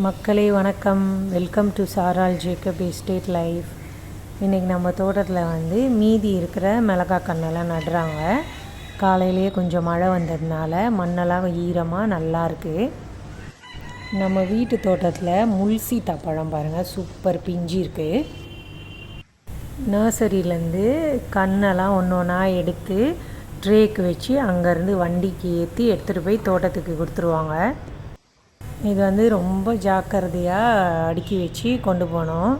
மக்களே வணக்கம். Welcome to சாரால் ஜேக்கப் எஸ்டேட் லைஃப் இன்றைக்கி நம்ம தோட்டத்தில் வந்து மீதி இருக்கிற மிளகா கண்ணெல்லாம் நடுறாங்க. காலையிலேயே கொஞ்சம் மழை வந்ததுனால மண்ணெல்லாம் ஈரமாக நல்லா இருக்குது நம்ம வீட்டு தோட்டத்தில் முல்சீத்தா பழம் பாருங்கள் சூப்பர் பிஞ்சு இருக்குது நர்சரியிலேருந்து கண்ணெல்லாம் ஒன்று ஒன்றா எடுத்து ட்ரேக்கு வச்சு அங்கேருந்து வண்டிக்கு ஏற்றி எடுத்துகிட்டு போய் தோட்டத்துக்கு கொடுத்துருவாங்க. இது வந்து ரொம்ப ஜாக்கிரதையாக அடுக்கி வச்சு கொண்டு போனோம்.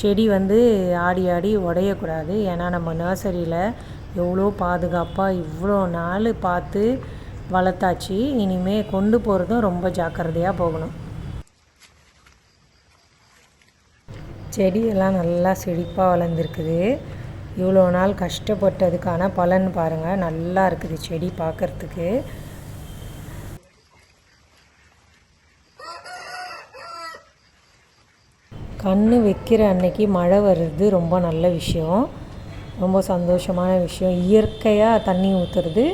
செடி வந்து ஆடி ஆடி உடையக்கூடாது. ஏன்னா நம்ம நர்சரியில் எவ்வளோ பாதுகாப்பாக இவ்வளோ நாள் பார்த்து வளர்த்தாச்சு. இனிமேல் கொண்டு போகிறதும் ரொம்ப ஜாக்கிரதையாக போகணும். செடியெல்லாம் நல்லா செழிப்பாக வளர்ந்துருக்குது. இவ்வளோ நாள் கஷ்டப்பட்டதுக்கான பலன் பாருங்கள் நல்லா இருக்குது செடி பார்க்குறதுக்கு. கண் வைக்கிற அன்னைக்கு மழை வர்றது ரொம்ப நல்ல விஷயம். ரொம்ப சந்தோஷமான விஷயம். இயற்கையாக தண்ணி ஊற்றுறது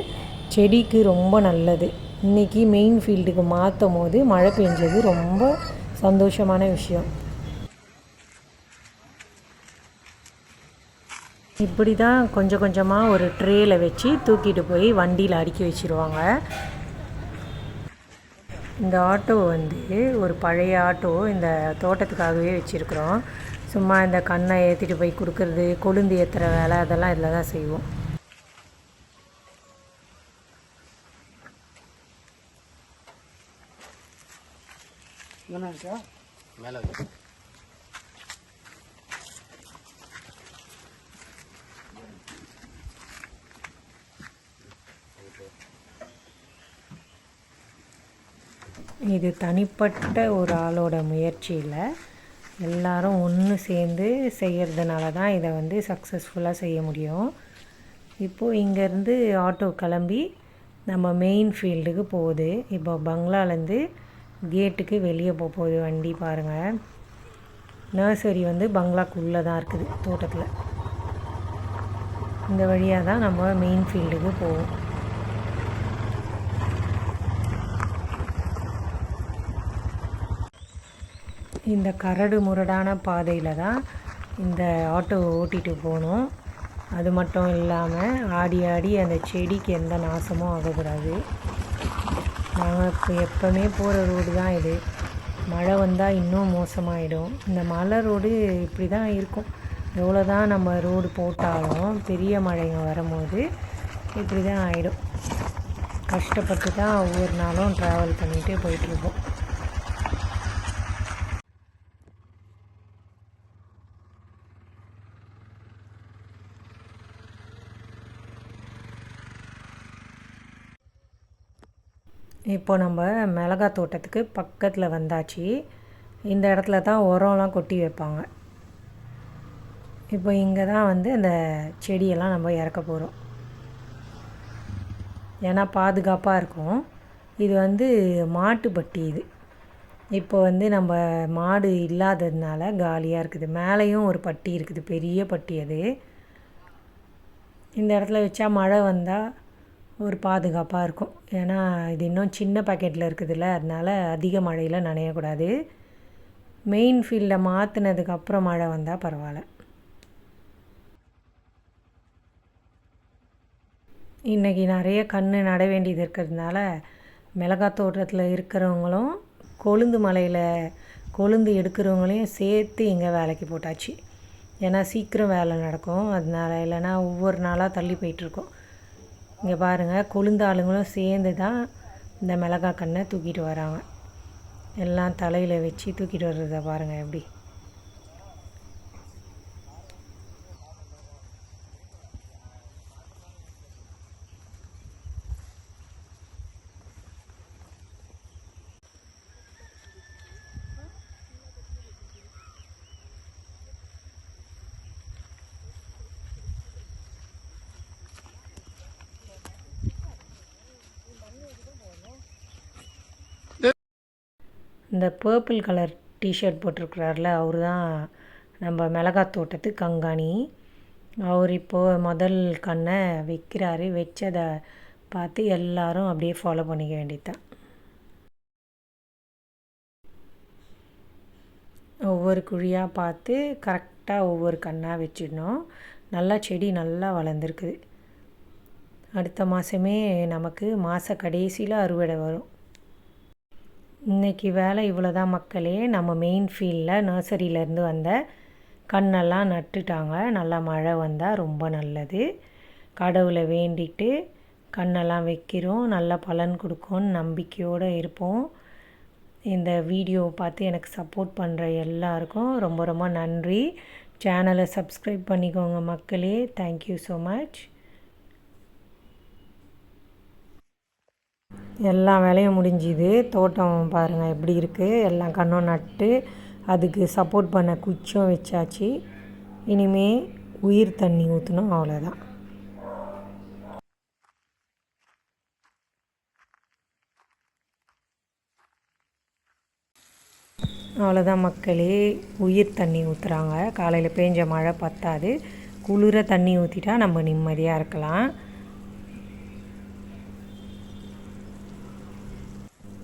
செடிக்கு ரொம்ப நல்லது. இன்றைக்கி மெயின் ஃபீல்டுக்கு மாற்றும் போது மழை பெஞ்சது ரொம்ப சந்தோஷமான விஷயம். இப்படி தான் கொஞ்சம் கொஞ்சமாக ஒரு ட்ரேயில் வச்சு தூக்கிட்டு போய் வண்டியில் அடுக்கி வச்சுருவாங்க. இந்த ஆட்டோ வந்து ஒரு பழைய ஆட்டோ இந்த தோட்டத்துக்காகவே வச்சுருக்குறோம். சும்மா இந்த கண்ணை ஏற்றிட்டு போய் கொடுக்குறது கொழுந்து ஏற்றுற வேலை அதெல்லாம் இதில் தான் செய்வோம். மேலே இது தனிப்பட்ட ஒரு ஆளோட முயற்சியில் எல்லாரும் ஒன்று சேர்ந்து செய்கிறதுனால தான் இதை வந்து சக்ஸஸ்ஃபுல்லாக செய்ய முடியும். இப்போது இங்கேருந்து ஆட்டோ கிளம்பி நம்ம மெயின் ஃபீல்டுக்கு போகுது. இப்போ பங்களாலேருந்து கேட்டுக்கு வெளியே போக போகுது வண்டி பாருங்கள் நர்சரி வந்து பங்களாக்குள்ளே தான் இருக்குது தோட்டத்தில். இந்த வழியாக தான் நம்ம மெயின் ஃபீல்டுக்கு போவோம். இந்த கரடு முரடான பாதையில் தான் இந்த ஆட்டோ ஓட்டிகிட்டு போகணும் அது மட்டும் இல்லாமல் ஆடி ஆடி அந்த செடிக்கு எந்த நாசமும் ஆகக்கூடாது. நாங்கள் இப்போ எப்போவுமே போகிற ரோடு தான் இது. மழை வந்தால் இன்னும் மோசமாயிடும். இந்த மலை ரோடு இப்படி தான் இருக்கும். எவ்வளோ தான் நம்ம ரோடு போட்டாலும் பெரிய மழைங்க வரும்போது இப்படி தான் ஆகிடும் கஷ்டப்பட்டு தான் ஒவ்வொரு நாளும் ட்ராவல் பண்ணிகிட்டே போயிட்டுருப்போம் இப்போ நம்ம மிளகா தோட்டத்துக்கு பக்கத்தில் வந்தாச்சு. இந்த இடத்துல தான் உரம்லாம் கொட்டி வைப்பாங்க. இப்போ இங்கே தான் வந்து அந்த செடியெல்லாம் நம்ம இறக்க போகிறோம் ஏன்னா பாதுகாப்பாக இருக்கும். இது வந்து மாட்டுப்பட்டி இது. இப்போ வந்து நம்ம மாடு இல்லாததுனால காலியாக இருக்குது. மேலேயும் ஒரு பட்டி இருக்குது. பெரிய பட்டி அது. இந்த இடத்துல வச்சா மழை வந்தால் ஒரு பாதுகாப்பாக இருக்கும். ஏன்னா இது இன்னும் சின்ன பேக்கெட்டில் இருக்குதுல்ல அதனால் அதிக மழையில் நனையக்கூடாது. மெயின் ஃபீல்டில் மாற்றினதுக்கப்புறம் மழை வந்தால் பரவாயில்ல. இன்றைக்கி நிறைய கண் நட வேண்டியது இருக்கிறதுனால மிளகாய் தோட்டத்தில் இருக்கிறவங்களும் கொழுந்து மலையில் கொழுந்து எடுக்கிறவங்களையும் சேர்த்து இங்கே வேலைக்கு போட்டாச்சு. ஏன்னா சீக்கிரம் வேலை நடக்கும். அதனால இல்லைன்னா ஒவ்வொரு நாளாக தள்ளி போயிட்டுருக்கோம் இங்கே பாருங்கள் கொழுந்த ஆளுங்களும் சேர்ந்து தான் இந்த மிளகா கண்ணை தூக்கிட்டு வராங்க. எல்லாம் தலையில் வச்சு தூக்கிட்டு வர்றத பாருங்கள் எப்படி. இந்த பர்பிள் கலர் டிஷர்ட் போட்டிருக்கிறார்ல அவர் தான் நம்ம மிளகாய் தோட்டத்து கங்காணி. அவர் இப்போது முதல் கண்ணை வைக்கிறாரு. வச்சதை பார்த்து எல்லாரும் அப்படியே ஃபாலோ பண்ணிக்க வேண்டியது தான் ஒவ்வொரு குழியாக பார்த்து கரெக்டாக ஒவ்வொரு கண்ணாக வச்சிடணும். நல்லா செடி நல்லா வளர்ந்துருக்குது. அடுத்த மாதமே நமக்கு மாத கடைசியில் அறுவடை வரும். இன்றைக்கி வேலை இவ்வளோதான் மக்களே. நம்ம மெயின் ஃபீல்டில் நர்சரியிலேருந்து வந்த கண்ணெல்லாம் நட்டுட்டாங்க. நல்லா மழை வந்தால் ரொம்ப நல்லது. கடவுளை வேண்டிட்டு கண்ணெல்லாம் வைக்கிறோம். நல்ல பலன் கொடுக்கும்னு நம்பிக்கையோடு இருப்போம். இந்த வீடியோவை பார்த்து எனக்கு சப்போர்ட் பண்ணுற எல்லாருக்கும் ரொம்ப ரொம்ப நன்றி. சேனலை சப்ஸ்கிரைப் பண்ணிக்கோங்க மக்களே. தேங்க்யூ ஸோ மச் எல்லா வேலையும் முடிஞ்சுது. தோட்டம் பாருங்கள் எப்படி இருக்குது எல்லாம் கண்ணும் நட்டு அதுக்கு சப்போர்ட் பண்ண குச்சும் வச்சாச்சு. இனிமே உயிர் தண்ணி ஊற்றணும் அவ்வளோதான் அவ்வளோதான் மக்களே. உயிர் தண்ணி ஊற்றுறாங்க காலையில் பேஞ்ச மழை பத்தாது. குளிர தண்ணி ஊற்றிட்டா நம்ம நிம்மதியாக இருக்கலாம்.